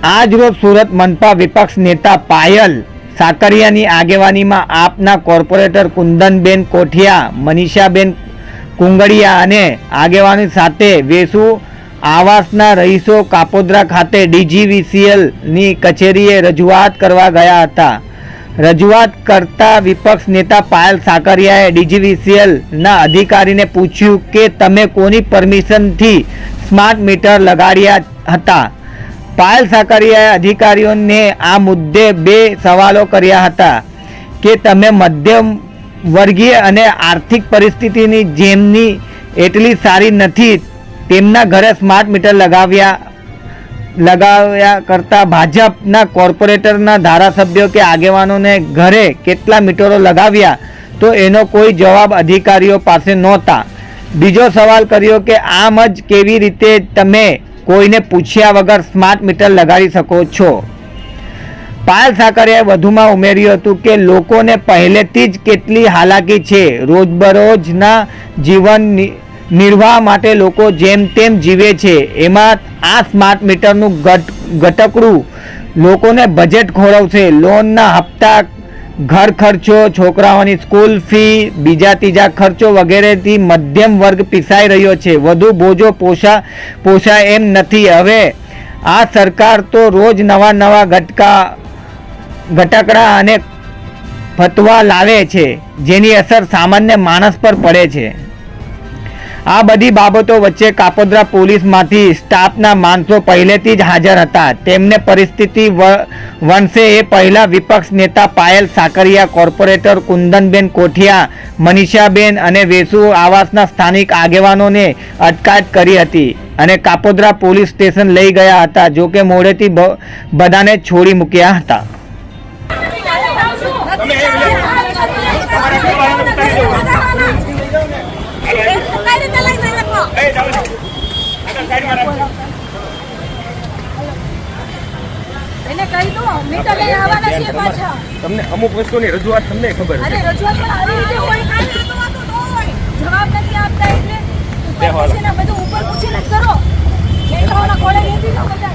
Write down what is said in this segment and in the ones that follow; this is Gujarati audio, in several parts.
આજ રોજ સુરત મનપા વિપક્ષ નેતા પાયલ સાકરિયાની આગેવાનીમાં આપના કોર્પોરેટર કુંદનબેન કોઠિયા, મનીષાબેન કુંગડિયા અને આગેવાની સાથે વેસુ આવાસના રહીશો કાપોદ્રા ખાતે ડીજીવીસીએલની કચેરીએ રજૂઆત કરવા ગયા હતા. રજૂઆત કરતા વિપક્ષ નેતા પાયલ સાકરિયાએ ડીજીવીસીએલના અધિકારીને પૂછ્યું કે તમે કોની પરમિશનથી સ્માર્ટ મીટર લગાડ્યા હતા? પાયલ સાકરિયાએ અધિકારીઓને આ મુદ્દે બે સવાલો કર્યા હતા કે તમે મધ્યમ વર્ગીય અને આર્થિક પરિસ્થિતિની જેમની એટલી સારી નથી, તેમના ઘરે સ્માર્ટ મીટર લગાવ્યા લગાવ્યા કરતા ભાજપના કોર્પોરેટરના ધારાસભ્યો કે આગેવાનોને ઘરે કેટલા મીટરો લગાવ્યા તો એનો કોઈ જવાબ અધિકારીઓ પાસે નહોતા. બીજો સવાલ કર્યો કે આમ જ કેવી રીતે તમે કોઈને પૂછ્યા વગર સ્માર્ટ મીટર લગાડી શકો છો. પાલ સાકરિયાએ વધુમાં ઉમેર્યું હતું કે લોકોને પહેલેથી જ કેટલી હાલાકી છે. રોજબરોજના જીવન નિર્વાહ માટે લોકો જેમ તેમ જીવે છે. એમાં આ સ્માર્ટ મીટરનું ઘટ ઘટકડું લોકોને બજેટ ખોરવશે. લોનના હપ્તા ઘર ખર્ચો, છોકરાઓની સ્કૂલ ફી બીજા ત્રીજા ખર્ચો વગેરેથી મધ્યમ વર્ગ પીસાઈ રહ્યો છે. વધુ બોજો પોષા, પોષાય એમ નથી. હવે આ સરકાર તો રોજ નવા નવા ઘટકા, ઘટકડા અને ફતવા લાવે છે, જેની અસર સામાન્ય માણસ પર પડે છે. આ બધી બાબતો વચ્ચે કાપોદ્રા પોલીસમાંથી સ્ટાફના માણસો પહેલેથી જ હાજર હતા. તેમને પરિસ્થિતિ વણસે એ પહેલા વિપક્ષ નેતા પાયલ સાકરિયા, કોર્પોરેટર કુંદનબેન કોઠિયા, મનીષાબેન અને વેસુ આવાસના સ્થાનિક આગેવાનોને અટકાયત કરી હતી અને કાપોદ્રા પોલીસ સ્ટેશન લઈ ગયા હતા, જોકે મોડેથી બધાને છોડી મૂક્યા હતા એને કહી દો મીટર લઈ આવવાના છીએ પાછા તમને અમુક વસ્તુની રજૂઆત તમને ખબર છે. રજૂઆત પણ આવી રીતે હોય તો જવાબ નથી આપતા એટલે બધું ઉપર પૂછીને કરો. તો ઓલા ઘોડે બેસી જાઓ બધા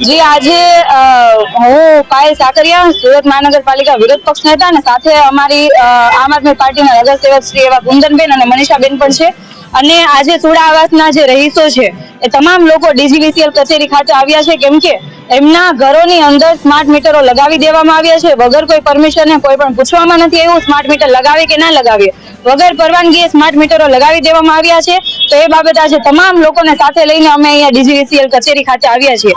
જી, આજે હું પાયલ સાકરિયા, સુરત મહાનગરપાલિકા વિરોધ પક્ષ નેતા અને સાથે અમારી આમ આદમી પાર્ટીના નગરસેવક શ્રી એવા ગુંદનબેન અને મનીષાબેન પણ છે. અને આજે સુડા આવાસના જે રહીશો છે, એ તમામ લોકો ડીજીવીસીએલ કચેરી ખાતે આવ્યા છે, કેમ કે એમના ઘરોની અંદર સ્માર્ટ મીટરો લગાવી દેવામાં આવ્યા છે. વગર કોઈ પરમિશન કોઈ પણ પૂછવામાં નથી આવ્યું, સ્માર્ટ મીટર લગાવી કે ના લગાવીએ. વગર પરવાનગીએ સ્માર્ટ મીટરો લગાવી દેવામાં આવ્યા છે. તો એ બાબત આજે તમામ લોકોને સાથે લઈને અમે અહીંયા ડીજીવીસીએલ કચેરી ખાતે આવ્યા છીએ.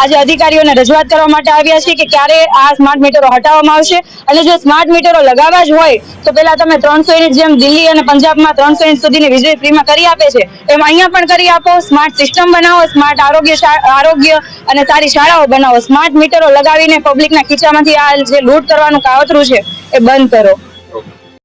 આજે અધિકારીઓને રજૂઆત કરવા માટે આવ્યા છીએ કે ક્યારે આ સ્માર્ટ મીટરો હટાવવામાં આવશે. અને જો સ્માર્ટ મીટરો લગાવવા જ હોય, તો પેલા તમે ત્રણસો યુનિટ જેમ દિલ્હી અને પંજાબમાં ત્રણસો યુનિટ સુધીની વીજળી ફ્રીમાં કરી આપે છે. એમ અહીંયા પણ કરી આપો. સ્માર્ટ સિસ્ટમ બનાવો સ્માર્ટ આરોગ્ય આરોગ્ય અને સારી શાળાઓ બનાવો. સ્માર્ટ મીટરો લગાવીને પબ્લિકના ખીચામાંથી આ જે લૂંટ કરવાનું કાવતરું છે, એ બંધ કરો.